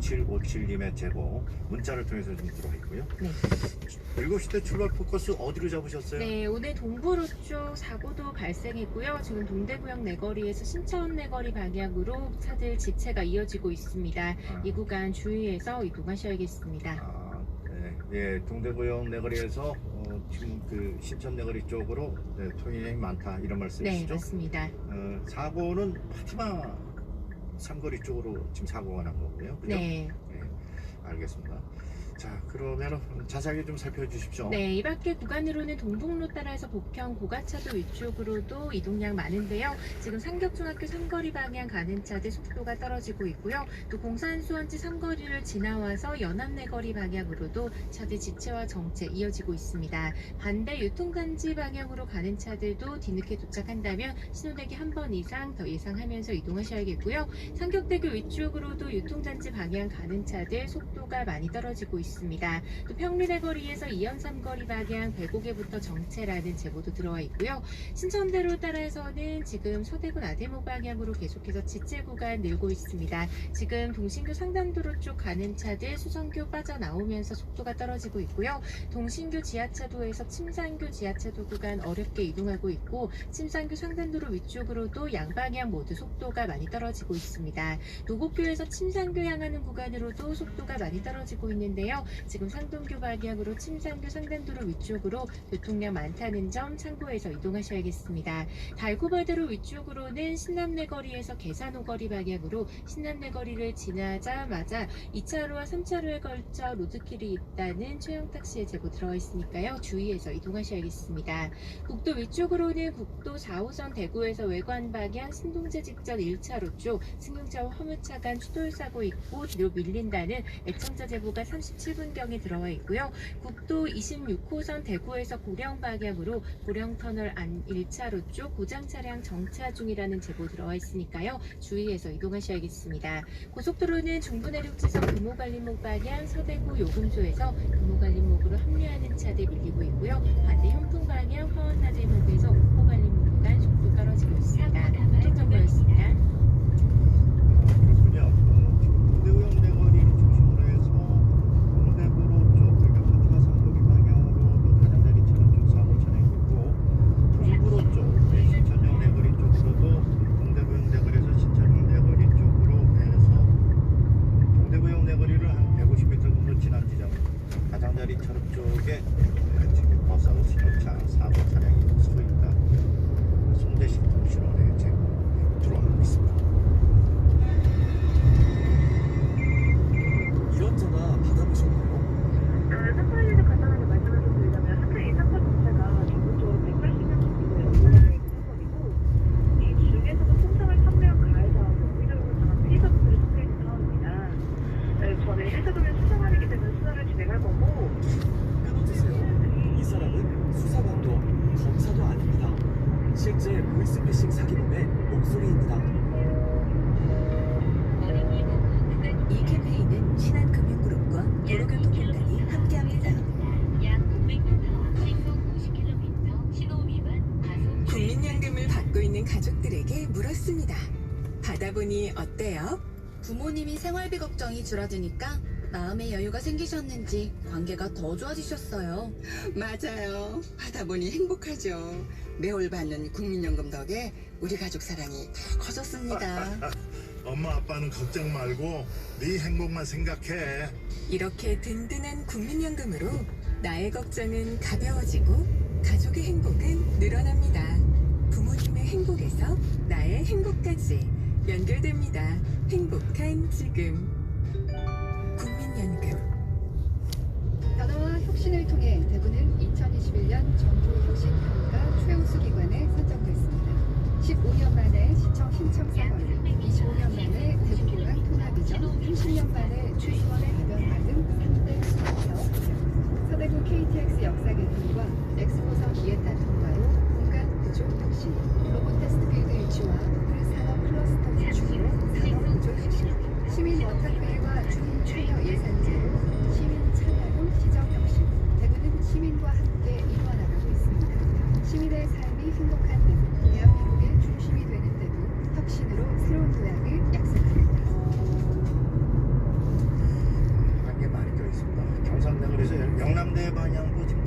6757님의 제보 문자를 통해서 좀 들어와 있고요. 네. 7시 때 출발 포커스 어디로 잡으셨어요? 네, 오늘 동부로 쪽 사고도 발생했고요. 지금 동대구역 내거리에서 신천 내거리 방향으로 차들 지체가 이어지고 있습니다. 아, 이 구간 주의해서 이동하셔야겠습니다. 아, 네. 예, 동대구역 내거리에서 어, 지금 그 신천 내거리 쪽으로 네, 통행이 많다 이런 네, 말씀이시죠? 맞습니다. 어, 사고는 파티마 삼거리 쪽으로 지금 사고가 난 거고요. 그죠? 네. 네, 알겠습니다. 자, 그러면 자세하게 좀 살펴주십시오. 네, 이 밖에 구간으로는 동북로 따라서 복평 고가차도 위쪽으로도 이동량 많은데요. 지금 상격중학교 삼거리 방향 가는 차들 속도가 떨어지고 있고요. 또 공산수원지 삼거리를 지나와서 연암내거리 방향으로도 차들 지체와 정체 이어지고 있습니다. 반대 유통단지 방향으로 가는 차들도 뒤늦게 도착한다면 신호대기 한 번 이상 더 예상하면서 이동하셔야겠고요. 상격대교 위쪽으로도 유통단지 방향 가는 차들 속도가 많이 떨어지고 있습니다. 또 평리대 거리에서 이연삼 거리 방향 배곡에부터 정체라는 제보도 들어와 있고요. 신천대로 따라서는 지금 서대구 나대목 방향으로 계속해서 지체 구간 늘고 있습니다. 지금 동신교 상단도로 쪽 가는 차들 수성교 빠져나오면서 속도가 떨어지고 있고요. 동신교 지하차도에서 침산교 지하차도 구간 어렵게 이동하고 있고 침산교 상단도로 위쪽으로도 양방향 모두 속도가 많이 떨어지고 있습니다. 노곡교에서 침산교 향하는 구간으로도 속도가 많이 떨어지고 있는데요. 지금 상동교 방향으로 침산교 상단도로 위쪽으로 교통량 많다는 점 참고해서 이동하셔야겠습니다. 달고바다로 위쪽으로는 신남내 거리에서 계산호 거리 방향으로 신남내 거리를 지나자마자 2차로와 3차로에 걸쳐 로드킬이 있다는 최영탁 씨의 제보 들어와 있으니까요. 주의해서 이동하셔야겠습니다. 국도 위쪽으로는 국도 4호선 대구에서 외관 방향 신동제 직전 1차로 쪽 승용차와 화물차 간 추돌 사고 있고 뒤로 밀린다는 애청자 제보가 37 분경에 들어와 있고요. 국도 26호선 대구에서 고령 방향으로 고령 터널 안 1차로 쪽 고장 차량 정차 중이라는 제보 들어와 있으니까요. 주의해서 이동하셔야겠습니다. 고속도로는 중부내륙지선 금호관리목 방향 서대구 요금소에서 금호관리목으로 합류하는 차들 밀리고 있고요. 반대 현풍 방향 화원나들목에서 옥포관리목 구간 속도 떨어지고 있습니다. 교통정보였습니다. 그렇군요. 어, 지금 동대구역 내거리를 중심으로 해서 동대구로 쪽 그러니까 파티마 삼거리 방향으로도 가장자리 차량 쪽 사고 차량이 있고 동부로 쪽 네, 신천역 내거리 쪽으로도 동대구역 내거리에서 신천역 내거리 쪽으로 해서 동대구역 내거리를 한 150m 정도 지난 지점 차량 쪽에 네, 지금 버스하고 승용차 사고 차량이 서 있다. 송대식 제보 네, 들어오고 있습니다. 이런 전화 받아보셨나요? 아, 사파리를 간단하게 말씀을 드리자면 현재 이 사건 자체가 전국적으로 180년 정도의 연구가 되어 있는 사건이고 이 중에서도 통장을 판매한 가해자하고 의도를 당한 피해자분들이 섞여 있는 상황입니다. 네, 저는 해서도면 수사관이기 때문에 수사를 진행할 거고 끊어주세요. 이 사람은 수사관도 검사도 아닙니다. 실제 보이스피싱 사기범의 목소리입니다. 이 캠페인은 신한금융그룹과 도로교통공단이 함께합니다. 국민연금을 받고 있는 가족들에게 물었습니다. 받아보니 어때요? 부모님이 생활비 걱정이 줄어드니까 마음의 여유가 생기셨는지 관계가 더 좋아지셨어요. 맞아요. 받아보니 행복하죠. 매월 받는 국민연금 덕에 우리 가족 사랑이 더 커졌습니다. 엄마 아빠는 걱정 말고 네 행복만 생각해. 이렇게 든든한 국민연금으로 나의 걱정은 가벼워지고 가족의 행복은 늘어납니다. 부모님의 행복에서 나의 행복까지 연결됩니다. 행복한 지금. 시청 신청 사건, 25년 만에 대구공항 통합 이전, 30년 만에 где-нибудь